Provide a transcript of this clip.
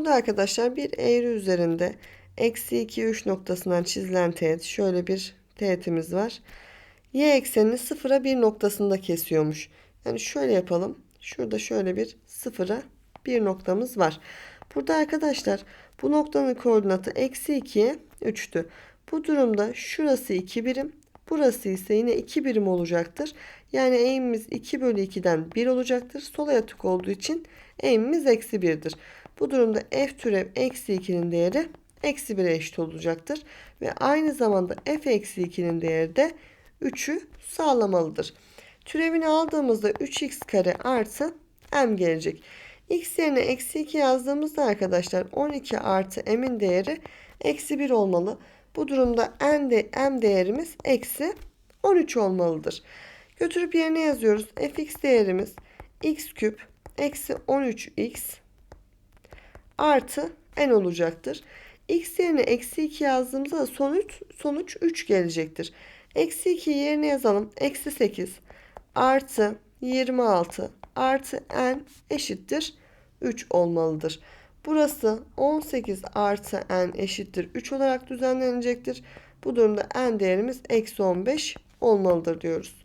Burada arkadaşlar bir eğri üzerinde eksi 2 3 noktasından çizilen teğet şöyle bir teğetimiz var. Y eksenini sıfıra bir noktasında kesiyormuş. Yani şöyle yapalım. Şurada şöyle bir sıfıra bir noktamız var. Burada arkadaşlar bu noktanın koordinatı eksi 2'ye 3'tü. Bu durumda şurası 2 birim. Burası ise yine 2 birim olacaktır. Yani eğimimiz 2 bölü 2'den 1 olacaktır. Sol ayatık olduğu için eğimimiz eksi 1'dir. Bu durumda f türev eksi 2'nin değeri eksi 1'e eşit olacaktır. Ve aynı zamanda f eksi 2'nin değeri de 3'ü sağlamalıdır. Türevini aldığımızda 3x kare artı m gelecek. x yerine eksi 2 yazdığımızda arkadaşlar 12 artı m'in değeri eksi 1 olmalı. Bu durumda n, de, m değerimiz eksi 13 olmalıdır. Götürüp yerine yazıyoruz. fx değerimiz x küp eksi 13x artı n olacaktır. x yerine eksi 2 yazdığımızda da sonuç, sonuç 3 gelecektir. Eksi 2 yerine yazalım. Eksi 8 artı 26 artı n eşittir 3 olmalıdır. Burası 18 artı n eşittir 3 olarak düzenlenecektir. Bu durumda n değerimiz eksi 15 olmalıdır diyoruz.